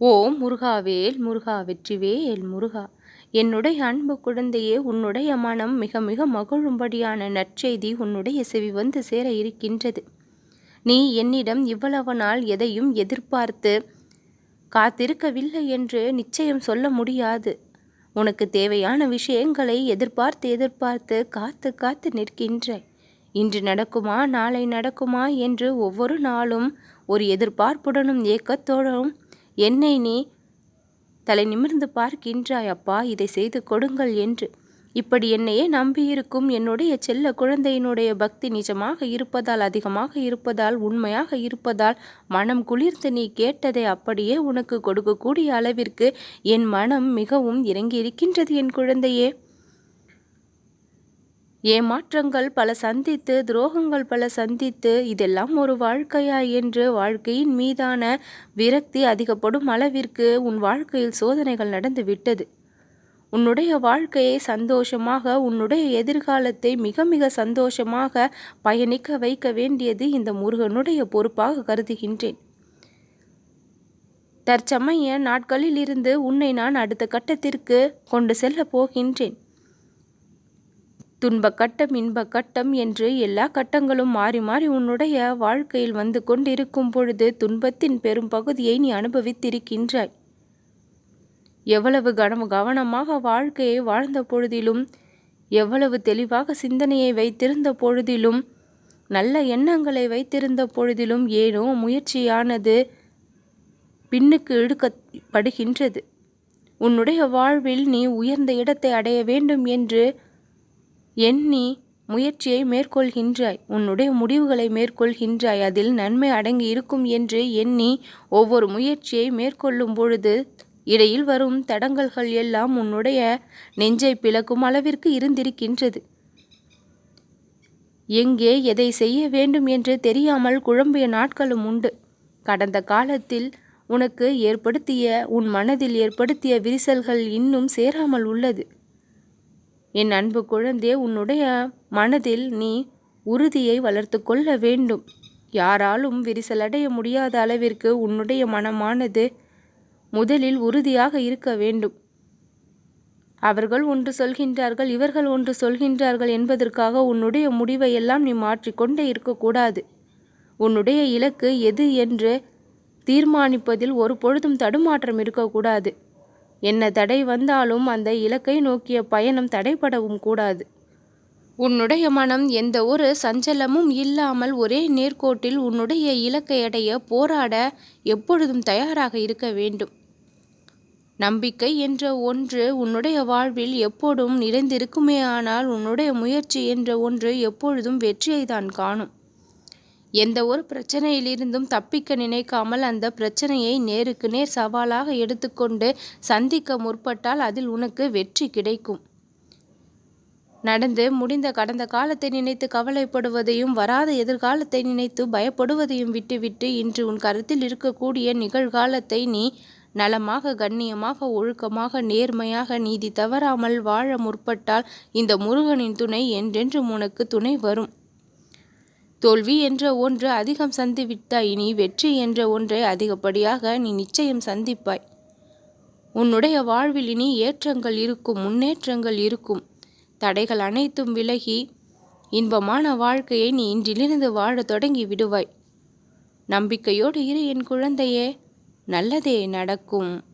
ஓ முருகாவேல் முருகா வெற்றிவேல் முருகா. என்னுடைய அன்பு குழந்தையே உன்னுடைய மனம் மிக மிக மகிழும்படியான நற்செய்தி உன்னுடைய செவி வந்து சேர இருக்கின்றது. நீ என்னிடம் இவ்வளவு நாள் எதையும் எதிர்பார்த்து காத்திருக்கவில்லை என்று நிச்சயம் சொல்ல முடியாது. உனக்கு தேவையான விஷயங்களை எதிர்பார்த்து எதிர்பார்த்து காத்து காத்து நிற்கின்றாய் இன்று நடக்குமா நாளை நடக்குமா என்று ஒவ்வொரு நாளும் ஒரு எதிர்பார்ப்புடனும் ஏக்கத்தோடும் என்னை நீ தலை நிமிர்ந்து பார்க்கின்றாய் அப்பா இதை செய்து கொடுங்கள் என்று. இப்படி என்னையே நம்பியிருக்கும் என்னுடைய செல்ல குழந்தையினுடைய பக்தி நிஜமாக இருப்பதால் அதிகமாக இருப்பதால் உண்மையாக இருப்பதால் மனம் குளிர்ந்து நீ கேட்டதை அப்படியே உனக்கு கொடுக்கக்கூடிய அளவிற்கு என் மனம் மிகவும் இறங்கி இருக்கின்றது என் குழந்தையே. ஏமாற்றங்கள் பல சந்தித்து துரோகங்கள் பல சந்தித்து இதெல்லாம் ஒரு வாழ்க்கையா என்று வாழ்க்கையின் மீதான விரக்தி அதிகப்படும் அளவிற்கு உன் வாழ்க்கையில் சோதனைகள் நடந்து விட்டது. உன்னுடைய வாழ்க்கையை சந்தோஷமாக உன்னுடைய எதிர்காலத்தை மிக மிக சந்தோஷமாக பயணிக்க வைக்க வேண்டியது இந்த முருகனுடைய பொறுப்பாக கருதுகின்றேன். தற்சமய நாட்களில் இருந்து உன்னை நான் அடுத்த கட்டத்திற்கு கொண்டு செல்ல போகின்றேன். துன்பக்கட்டம் இன்பக்கட்டம் இன்ப கட்டம் என்று எல்லா கட்டங்களும் மாறி மாறி உன்னுடைய வாழ்க்கையில் வந்து கொண்டிருக்கும் பொழுது துன்பத்தின் பெரும் பகுதியை நீ அனுபவித்திருக்கின்றாய். எவ்வளவு கனம் கவனமாக வாழ்க்கையை வாழ்ந்த பொழுதிலும் எவ்வளவு தெளிவாக சிந்தனையை வைத்திருந்த பொழுதிலும் நல்ல எண்ணங்களை வைத்திருந்த பொழுதிலும் ஏனோ முயற்சியானது பின்னுக்கு இழுக்கப்படுகின்றது உன்னுடைய வாழ்வில் நீ உயர்ந்த இடத்தை அடைய வேண்டும் என்று எண்ணி முயற்சியை மேற்கொள்கின்றாய். உன்னுடைய முடிவுகளை மேற்கொள்கின்றாய். அதில் நன்மை அடங்கி இருக்கும் என்று எண்ணி ஒவ்வொரு முயற்சியை மேற்கொள்ளும் பொழுது இடையில் வரும் தடங்கல்கள் எல்லாம் உன்னுடைய நெஞ்சை பிளக்கும் அளவிற்கு இருந்திருக்கின்றது. எங்கே எதை செய்ய வேண்டும் என்று தெரியாமல் குழம்பிய நாட்களும் உண்டு. கடந்த காலத்தில் உனக்கு ஏற்படுத்திய உன் மனதில் ஏற்படுத்திய விரிசல்கள் இன்னும் சேராமல் உள்ளது. என் அன்பு குழந்தே உன்னுடைய மனதில் நீ உறுதியை வளர்த்து கொள்ள வேண்டும். யாராலும் விரிசலடைய முடியாத அளவிற்கு உன்னுடைய மனமானது முதலில் உறுதியாக இருக்க வேண்டும். அவர்கள் ஒன்று சொல்கின்றார்கள் இவர்கள் ஒன்று சொல்கின்றார்கள் என்பதற்காக உன்னுடைய முடிவை எல்லாம் நீ மாற்றிக்கொண்டே இருக்கக்கூடாது. உன்னுடைய இலக்கு எது என்று தீர்மானிப்பதில் ஒரு பொழுதும் தடுமாற்றம் இருக்கக்கூடாது. என்ன தடை வந்தாலும் அந்த இலக்கை நோக்கிய பயணம் தடைபடவும் கூடாது. உன்னுடைய மனம் எந்த ஒரு சஞ்சலமும் இல்லாமல் ஒரே நேர்கோட்டில் உன்னுடைய இலக்கை அடைய போராட எப்பொழுதும் தயாராக இருக்க வேண்டும். நம்பிக்கை என்ற ஒன்று உன்னுடைய வாழ்வில் எப்போதும் நிறைந்திருக்குமே ஆனால் உன்னுடைய முயற்சி என்ற ஒன்று எப்பொழுதும் வெற்றியை தான் காணும். எந்த ஒரு பிரச்சனையிலிருந்தும் தப்பிக்க நினைக்காமல் அந்த பிரச்சனையை நேருக்கு நேர் சவாலாக எடுத்துக்கொண்டு சந்திக்க முற்பட்டால் அதில் உனக்கு வெற்றி கிடைக்கும். நடந்து முடிந்த கடந்த காலத்தை நினைத்து கவலைப்படுவதையும் வராத எதிர்காலத்தை நினைத்து பயப்படுவதையும் விட்டுவிட்டு இன்று உன் கருத்தில் இருக்கக்கூடிய நிகழ்காலத்தை நீ நலமாக கண்ணியமாக ஒழுக்கமாக நேர்மையாக நீதி தவறாமல் வாழ முற்பட்டால் இந்த முருகனின் துணை என்றென்றும் உனக்கு துணை வரும். தோல்வி என்ற ஒன்று அதிகம் சந்திவிட்டாய் இனி வெற்றி என்ற ஒன்றை அதிகப்படியாக நீ நிச்சயம் சந்திப்பாய். உன்னுடைய வாழ்வில் இனி ஏற்றங்கள் இருக்கும் முன்னேற்றங்கள் இருக்கும். தடைகள் அனைத்தும் விலகி இன்பமான வாழ்க்கையை நீ இன்றிலிருந்து வாழத் தொடங்கி விடுவாய். நம்பிக்கையோடு இரு என் குழந்தையே நல்லதே நடக்கும்.